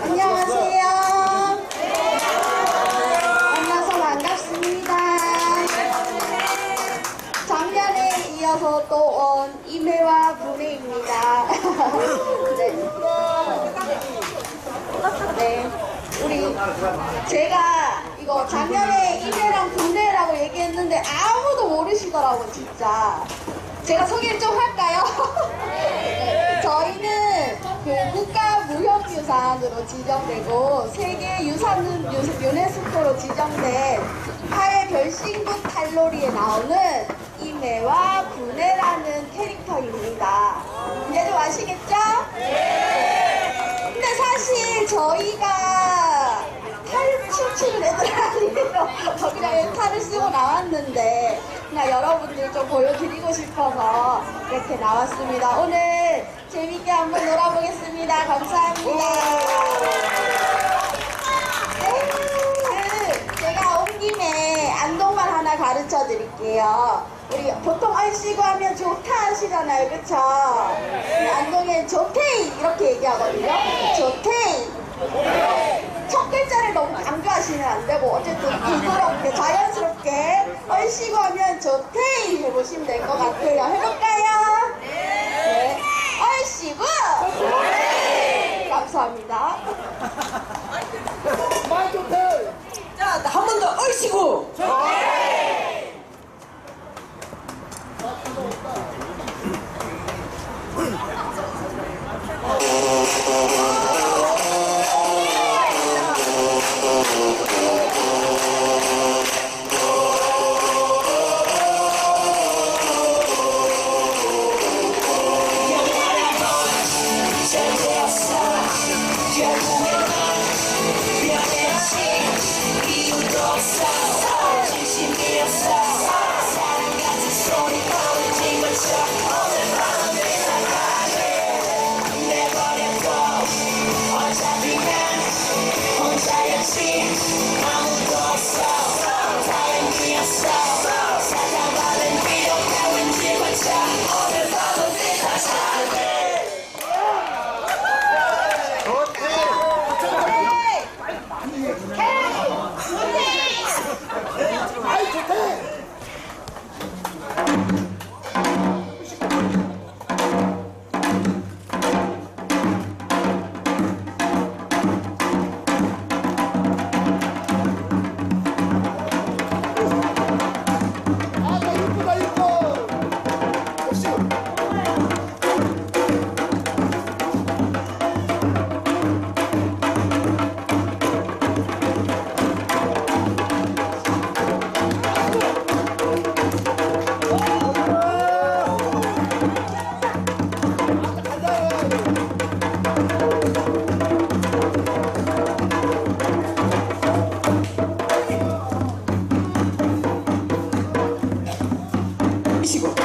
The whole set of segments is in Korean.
안녕하세요. 만나서 반갑습니다. 작년에 이어서 또 온 임혜와 분혜입니다. 네. 네. 우리 제가 이거 작년에 임혜랑 분혜라고 얘기했는데 아무도 모르시더라고 진짜. 제가 소개를 좀 할까요? 저희는 그 국가 무형유산으로 지정되고 세계 유산 유- 유네스코로 지정된 하의 결신국 칼로리에 나오는 이매와 분해라는 캐릭터입니다. 이제 좀 아시겠죠? 근데 사실 저희가 탈 춤추는 애들 아니에요. 그냥 탈을 쓰고 나왔는데 그냥 여러분들 좀 보여드리고 싶어서 이렇게 나왔습니다. 오늘 재밌게 한번 놀아보겠습니다. 감사합니다. 네, 그 제가 온 김에 안동말 하나 가르쳐 드릴게요. 우리 보통 얼씨구 하면 좋다 하시잖아요. 그쵸? 근데 안동엔 좋테이 이렇게 얘기하거든요. 좋테이. 첫 글자를 너무 강조하시면 안 되고 어쨌든 부드럽게 자연스럽게 얼씨구 하면 좋테이 해보시면 될 것 같아요. 해볼까요? 삼시고.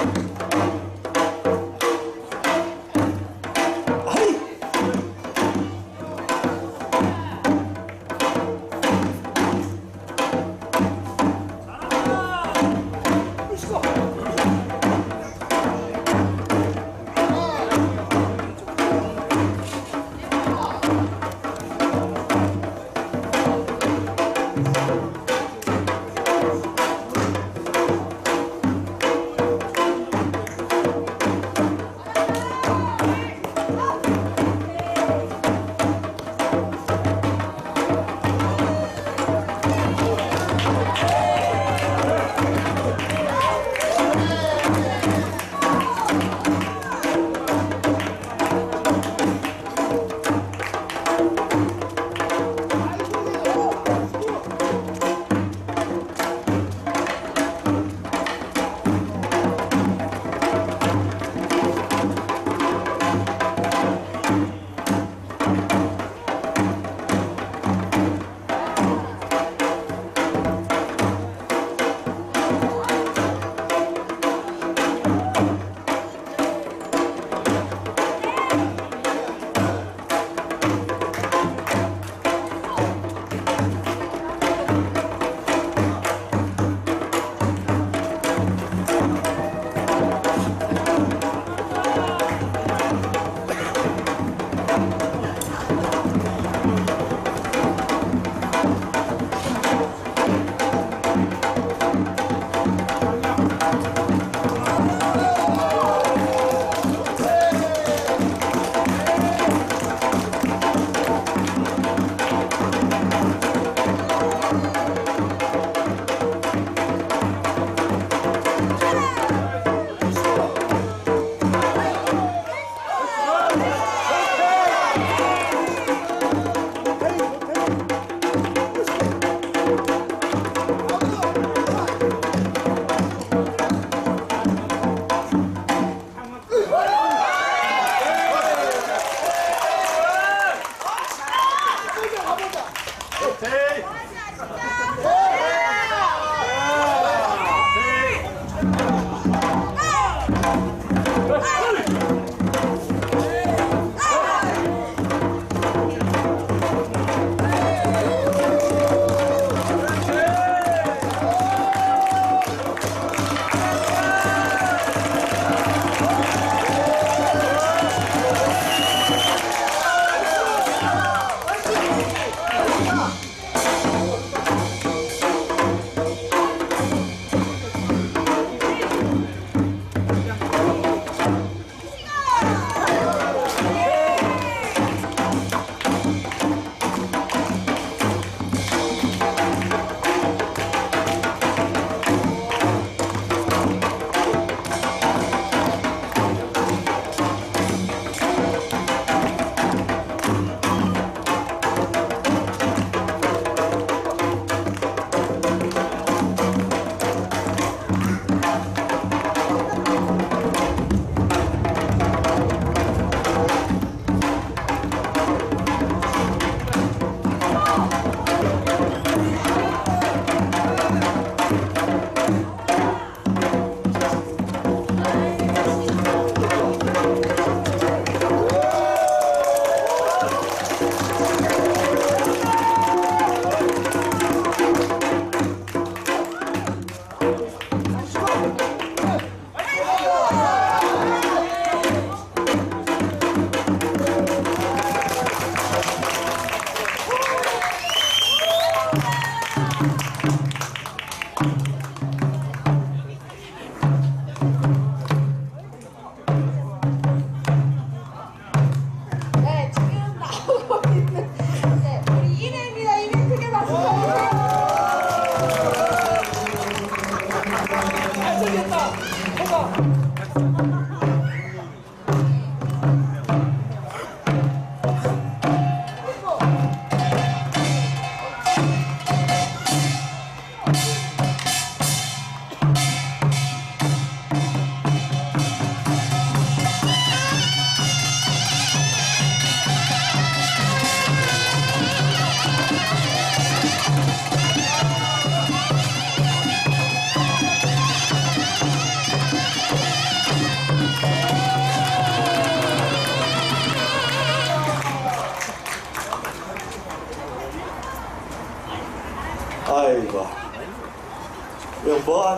Hey!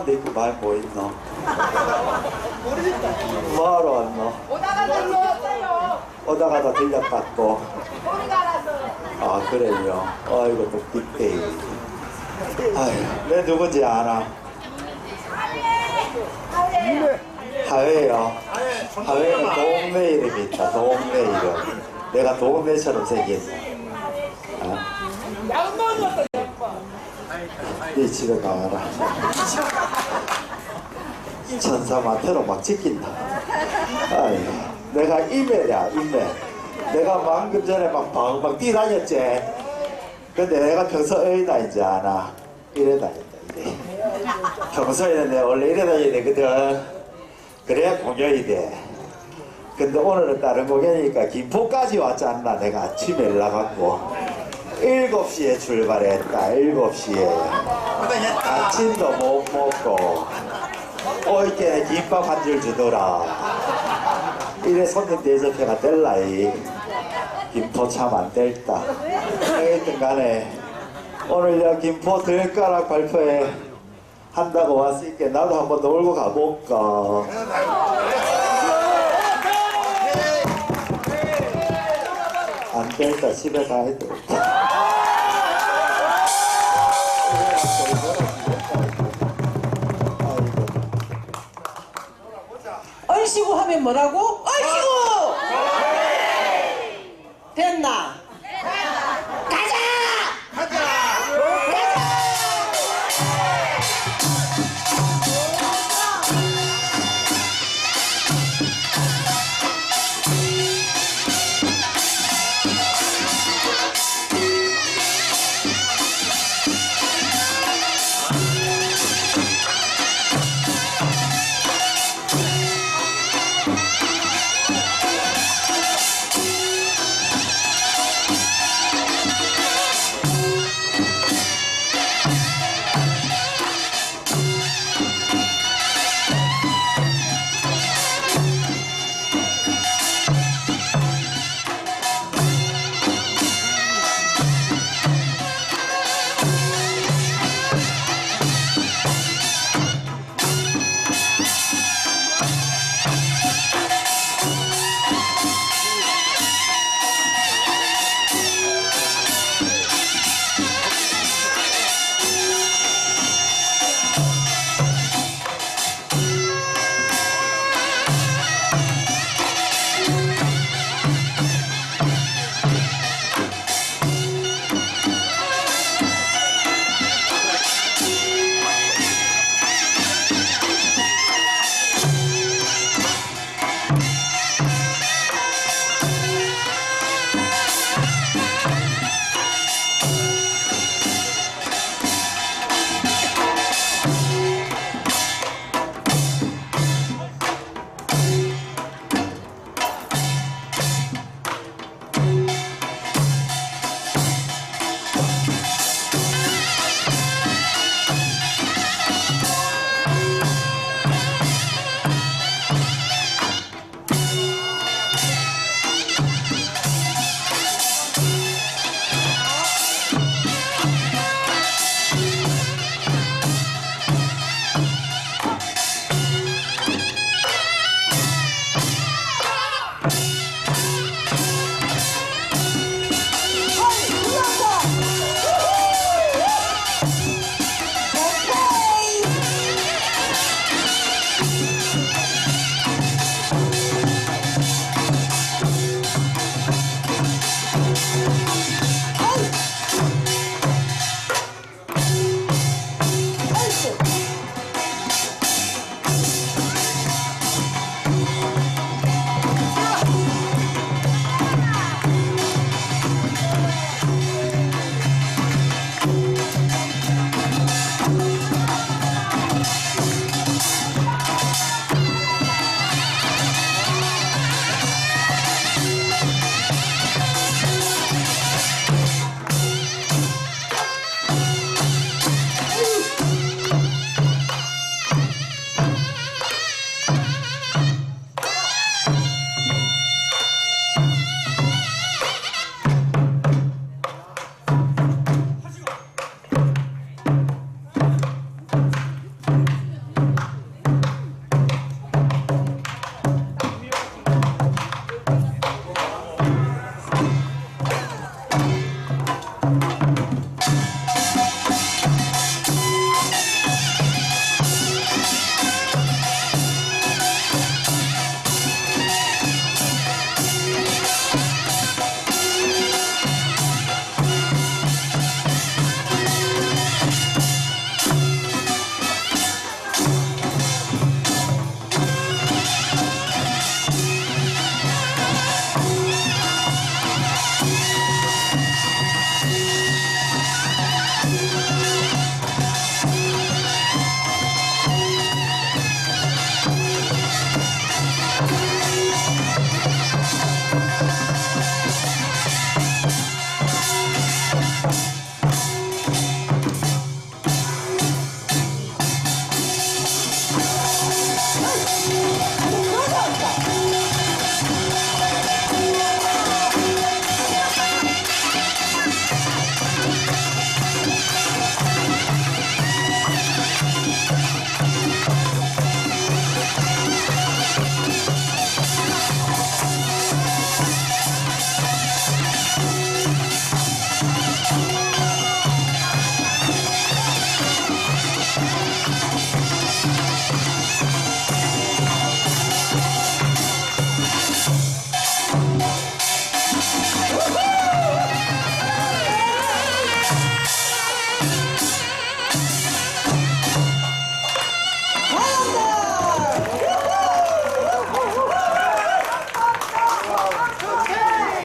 이거 뭐 하는데 이렇게 많이 보이노? 뭐 하러 왔노? 오다가 들렸어요. 오다가다 들렸다고. 소리가 나서. 아, 그래요. 아이고, 또 빅데이. 아휴, 내 누군지 알아? 하회요. 하회는 동네 이름이 있다, 동네 이름. 내가 동네처럼 생겼네. 어? 이 집에 가라. 천사 마태로 막 찍힌다. 아이, 내가 이매야, 이매. 내가 방금 전에 막 방방 뛰다녔지. 근데 내가 평소에 다니지 않아. 이래 다닌다, 이래. 평소에는 내가 원래 이래 다녀야 되거든. 그래야 공연이 돼. 근데 오늘은 다른 공연이니까 김포까지 왔지 않나 내가 아침에 연락갖고 7시에 출발했다. 7시에. 아침도 못 먹고. 오이께 김밥 한 줄 주더라. 이래 손님 대접해가 될라이. 김포 참 안 될다. 하여튼 간에 오늘 야 김포 들가락 발표회 한다고 왔으니까 나도 한번 놀고 가볼까? 안 되겠다. 집에 가야 돼 아이고 하면 뭐라고? 아이고! 네. 됐나?